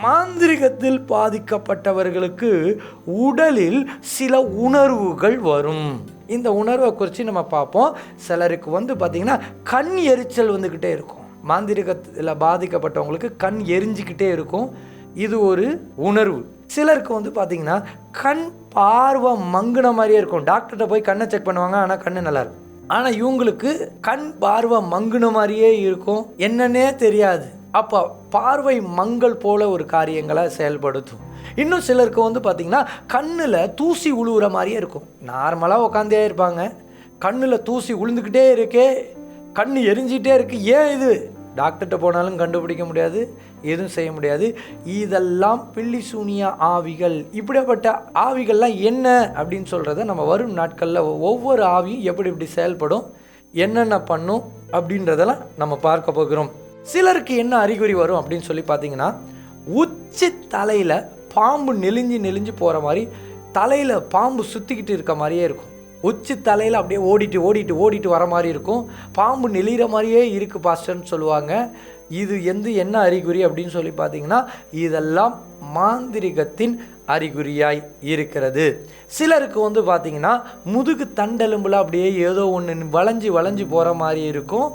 மாந்திரிகத்தில் பாதிக்கப்பட்டவர்களுக்கு உடலில் சில உணர்வுகள் வரும். இந்த உணர்வை குறித்து நம்ம பார்ப்போம். சிலருக்கு வந்து பார்த்திங்கன்னா கண் எரிச்சல் வந்துக்கிட்டே இருக்கும். மாந்திரிகத்தில் பாதிக்கப்பட்டவங்களுக்கு கண் எரிஞ்சிக்கிட்டே இருக்கும். இது ஒரு உணர்வு. சிலருக்கு வந்து பார்த்திங்கன்னா கண் பார்வை மங்குன மாதிரியே இருக்கும். டாக்டர்கிட்ட போய் கண்ணை செக் பண்ணுவாங்க ஆனால் கண் நல்லாயிருக்கும் ஆனால் இவங்களுக்கு கண் பார்வை மங்குன மாதிரியே இருக்கும். என்னன்னே தெரியாது. அப்போ பார்வை மங்கள் போல ஒரு காரியங்களை செயல்படுத்தும். இன்னும் சிலருக்கு வந்து பார்த்திங்கன்னா கண்ணில் தூசி உழுவுற மாதிரியே இருக்கும். நார்மலாக உட்காந்தே இருப்பாங்க. கண்ணில் தூசி உளுந்துக்கிட்டே இருக்கே கண் எரிஞ்சிட்டே இருக்கு. ஏன் இது? டாக்டர்கிட்ட போனாலும் கண்டுபிடிக்க முடியாது எதுவும் செய்ய முடியாது. இதெல்லாம் பில்லி சூனியா ஆவிகள். இப்படிப்பட்ட ஆவிகள்லாம் என்ன அப்படின்னு சொல்கிறத நம்ம வரும் நாட்களில் ஒவ்வொரு ஆவியும் எப்படி இப்படி செயல்படும் என்னென்ன பண்ணும் அப்படின்றதெல்லாம் நம்ம பார்க்க போகிறோம். சிலருக்கு என்ன அறிகுறி வரும் அப்படின்னு சொல்லி பார்த்தீங்கன்னா உச்சி தலையில் பாம்பு நெளிஞ்சு நெளிஞ்சு போகிற மாதிரி தலையில் பாம்பு சுற்றிக்கிட்டு இருக்க மாதிரியே இருக்கும். உச்சி தலையில் அப்படியே ஓடிட்டு ஓடிட்டு ஓடிட்டு வர மாதிரி இருக்கும். பாம்பு நெளிகிற மாதிரியே இருக்குது பாஸ்டர்னு சொல்லுவாங்க. இது எந்த என்ன அறிகுறி அப்படின்னு சொல்லி பார்த்தீங்கன்னா இதெல்லாம் மாந்திரிகத்தின் அறிகுறியாய் இருக்கிறது. சிலருக்கு வந்து பார்த்தீங்கன்னா முதுகு தண்டெலும்பில் அப்படியே ஏதோ ஒன்று வளைஞ்சு வளைஞ்சு போகிற மாதிரி இருக்கும்.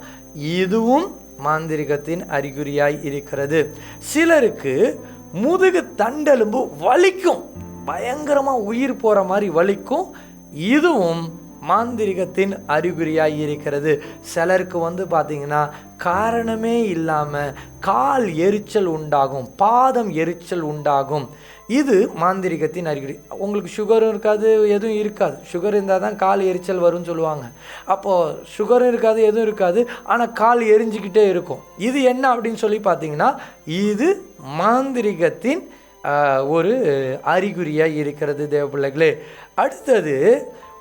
இதுவும் மாந்திரிகத்தின் அறிகுறியாய் இருக்கிறது. சிலருக்கு முதுகு தண்டெலும்பு வலிக்கும். பயங்கரமாக உயிர் போகிற மாதிரி வலிக்கும். இதுவும் மாந்திரிகத்தின் அறிகுறியாக இருக்கிறது சிலருக்கு வந்து பார்த்தீங்கன்னா காரணமே இல்லாமல் கால் எரிச்சல் உண்டாகும் பாதம் எரிச்சல் உண்டாகும். இது மாந்திரிகத்தின் அறிகுறி. உங்களுக்கு சுகரும் இருக்காது எதுவும் இருக்காது. சுகர் இருந்தால் தான் கால் எரிச்சல் வரும்னு சொல்லுவாங்க. அப்போது சுகரும் இருக்காது எதுவும் இருக்காது. ஆனால் கால் எரிஞ்சிக்கிட்டே இருக்கும். இது என்ன அப்படின்னு சொல்லி பார்த்தீங்கன்னா இது மாந்திரிகத்தின் ஒரு அறிகுறியாக இருக்கிறது தேவ பிள்ளைகளே அடுத்தது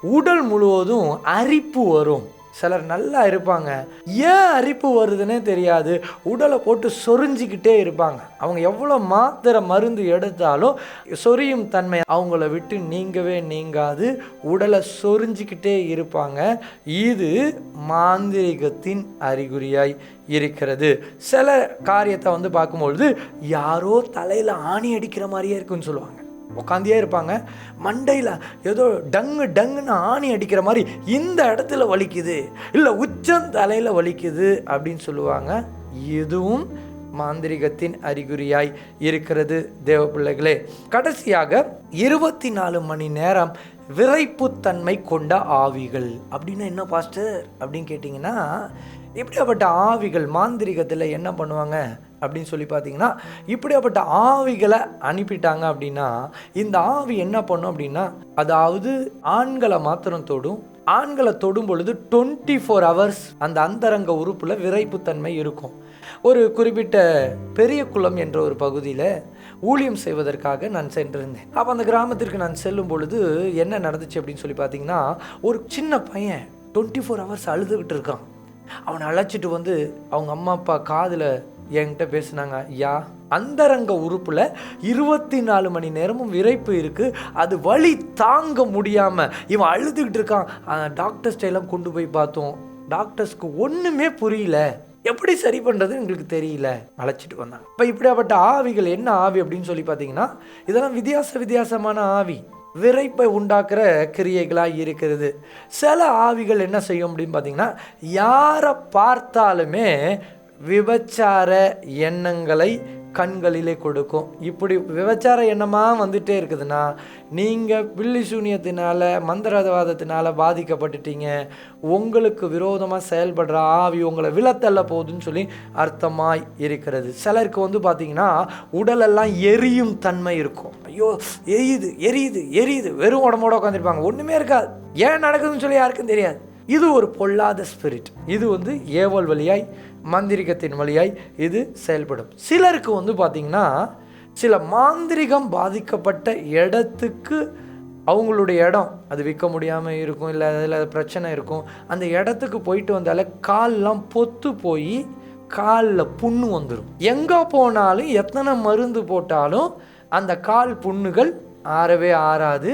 உடல் முழுவதும் அரிப்பு வரும். சிலர் நல்லா இருப்பாங்க. ஏன் அரிப்பு வருதுன்னே தெரியாது. உடலை போட்டு சொரிஞ்சிக்கிட்டே இருப்பாங்க. அவங்க எவ்வளோ மாத்திரை மருந்து எடுத்தாலும் சொரியும் தன்மை அவங்கள விட்டு நீங்கவே நீங்காது. உடலை சொரிஞ்சிக்கிட்டே இருப்பாங்க. இது மாந்திரிகத்தின் அறிகுறியாய் இருக்கிறது. சில காரியத்தை வந்து பார்க்கும்பொழுது யாரோ தலையில் ஆணி அடிக்கிற மாதிரியே இருக்குன்னு சொல்லுவாங்க. உட்காந்தியே இருப்பாங்க. மண்டையில் ஏதோ டங்கு டங்குன்னு ஆணி அடிக்கிற மாதிரி இந்த இடத்துல வலிக்குது இல்லை உச்சம் தலையில் வலிக்குது அப்படின்னு சொல்லுவாங்க. இதுவும் மாந்திரிகத்தின் அறிகுறியாய் இருக்கிறது தேவ பிள்ளைகளே கடைசியாக இருபத்தி நாலு மணி நேரம் விரைப்புத்தன்மை கொண்ட ஆவிகள். அப்படின்னா என்ன பாஸ்டர்? அப்படின்னு கேட்டிங்கன்னா இப்படியாப்பட்ட ஆவிகள் மாந்திரிகத்தில் என்ன பண்ணுவாங்க அப்படின்னு சொல்லி பார்த்தீங்கன்னா இப்படியாப்பட்ட ஆவிகளை அனுப்பிட்டாங்க அப்படின்னா இந்த ஆவி என்ன பண்ணும் அப்படின்னா அதாவது ஆண்களை மாத்திரம் தொடும். ஆண்களை தொடும் பொழுது டுவெண்ட்டி ஃபோர் ஹவர்ஸ் அந்த அந்தரங்க உறுப்பில் விரைப்புத்தன்மை இருக்கும். ஒரு குறிப்பிட்ட பெரிய குளம் என்ற ஒரு பகுதியில் ஊழியம் செய்வதற்காக நான் சென்றிருந்தேன். அப்போ அந்த கிராமத்திற்கு நான் செல்லும் பொழுது என்ன நடந்துச்சு அப்படின்னு சொல்லி பார்த்தீங்கன்னா ஒரு சின்ன பையன் டுவெண்ட்டி ஃபோர் ஹவர்ஸ் அழுதுகிட்டு இருக்கான். அவனை அழைச்சிட்டு வந்து அவங்க அம்மா அப்பா காதில் என்கிட்ட பேசுனாங்க ஐயா அந்தரங்க உறுப்பில் இருபத்தி நாலு மணி நேரமும் விரைப்பு இருக்குது அது வழி தாங்க முடியாமல் இவன் அழுதுகிட்டு இருக்கான். டாக்டர்ஸ்ட எல்லாம் கொண்டு போய் பார்த்தோம். டாக்டர்ஸ்க்கு ஒன்றுமே புரியல. எப்படி சரி பண்ணுறது எங்களுக்கு தெரியல. அழைச்சிட்டு வந்தாங்க. இப்போ இப்படியாப்பட்ட ஆவிகள் என்ன ஆவி அப்படின்னு சொல்லி பார்த்தீங்கன்னா இதெல்லாம் வித்தியாச வித்தியாசமான ஆவி. விரைப்பை உண்டாக்குற கிரியைகளாக இருக்கிறது. சில ஆவிகள் என்ன செய்யும் அப்படின்னு பார்த்தீங்கன்னா யாரை பார்த்தாலுமே விபச்சார எண்ணங்களை கண்களிலே கொடுக்கும். இப்படி விபச்சார எண்ணமாக வந்துட்டே இருக்குதுன்னா நீங்கள் பில்லி சூனியத்தினால மந்திரவாதத்தினால பாதிக்கப்பட்டுட்டீங்க. உங்களுக்கு விரோதமாக செயல்படுற ஆவி உங்களை விழத்தள்ள போகுதுன்னு சொல்லி அர்த்தமாக இருக்கிறது. சிலருக்கு வந்து பார்த்தீங்கன்னா உடலெல்லாம் எரியும் தன்மை இருக்கும். ஐயோ எரியுது எரியுது எரியுது. வெறும் உடம்போட உட்காந்துருப்பாங்க ஒன்றுமே இருக்காது. ஏன் நடக்குதுன்னு சொல்லி யாருக்கும் தெரியாது. இது ஒரு பொல்லாத ஸ்பிரிட் இது வந்து ஏவல் வழியாய் மந்திரிகத்தின் வழியாய் இது செயல்படும். சிலருக்கு வந்து பார்த்திங்கன்னா சில மாந்திரிகம் பாதிக்கப்பட்ட இடத்துக்கு அவங்களுடைய இடம் அது விற்க முடியாமல் இருக்கும் இல்லை அதில் பிரச்சனை இருக்கும். அந்த இடத்துக்கு போயிட்டு வந்தாலே கால்லாம் பொத்து போய் காலில் புண்ணு வந்துடும் எங்கே போனாலும் எத்தனை மருந்து போட்டாலும் அந்த கால் புண்ணுகள் ஆறவே ஆறாது.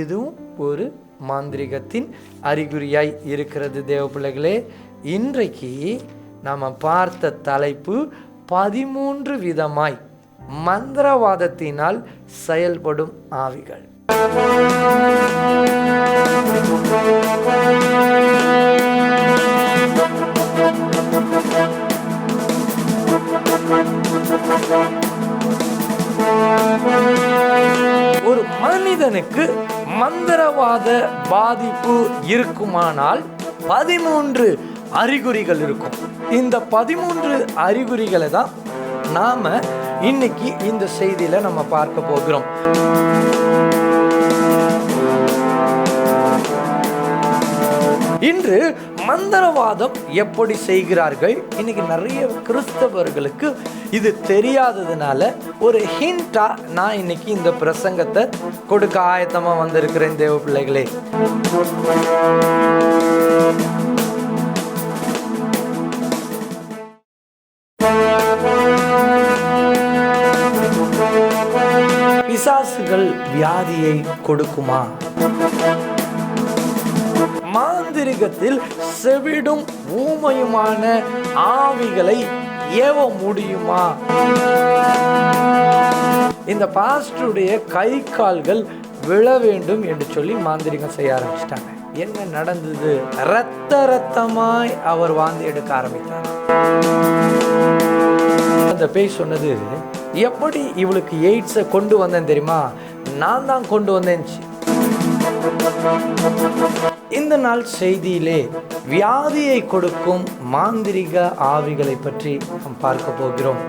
இதுவும் ஒரு மாந்திரிகத்தின் அறிகுறியாய் இருக்கிறது தேவ பிள்ளைகளே இன்றைக்கு நாம் பார்த்த தலைப்பு பதிமூன்று விதமாய் மந்திரவாதத்தினால் செயல்படும் ஆவிகள். ஒரு மனிதனுக்கு மந்திரவாத பாதிப்பு இருக்குமானால் பதிமூன்று அறிகுறிகள் இருக்கும். இந்த பதிமூன்று அறிகுறிகளை தான் நாம இன்னைக்கு இந்த செய்தியில நம்ம பார்க்க போகிறோம். இன்று மந்திரவாதம் எப்படி செய்கிறார்கள்? இன்னைக்கு நிறைய கிறிஸ்தவர்களுக்கு இது தெரியாததுனால ஒரு ஹிண்டா நான் இன்னைக்கு இந்த பிரசங்கத்தை கொடுக்க ஆயத்தமா வந்திருக்கிறேன் தேவ பிள்ளைகளே. பிசாசுகள் வியாதியை கொடுக்குமா? ஆன்மீகத்தில் செவிடும் ஊமையுமான ஆவிகளை ஏவ முடியுமா? இந்த பாஸ்டருடைய கை கால்கள் விழ வேண்டும் என்று சொல்லி மாந்திரிகம் செய்ய ஆரம்பிச்சிட்டாங்க. என்ன நடந்தது? ரத்த ரத்தமாய் அவர் வாந்தி எடுக்க ஆரம்பித்தார். அந்த பேய் சொன்னது எப்படி இவளுக்கு எய்ட்ஸை கொண்டு வந்தேன் தெரியுமா? நான் தான் கொண்டு வந்தேன் இந்த நாள் செய்தியிலே வியாதியை கொடுக்கும் மாந்திரிக ஆவிகளை பற்றி நாம் பார்க்க போகிறோம்.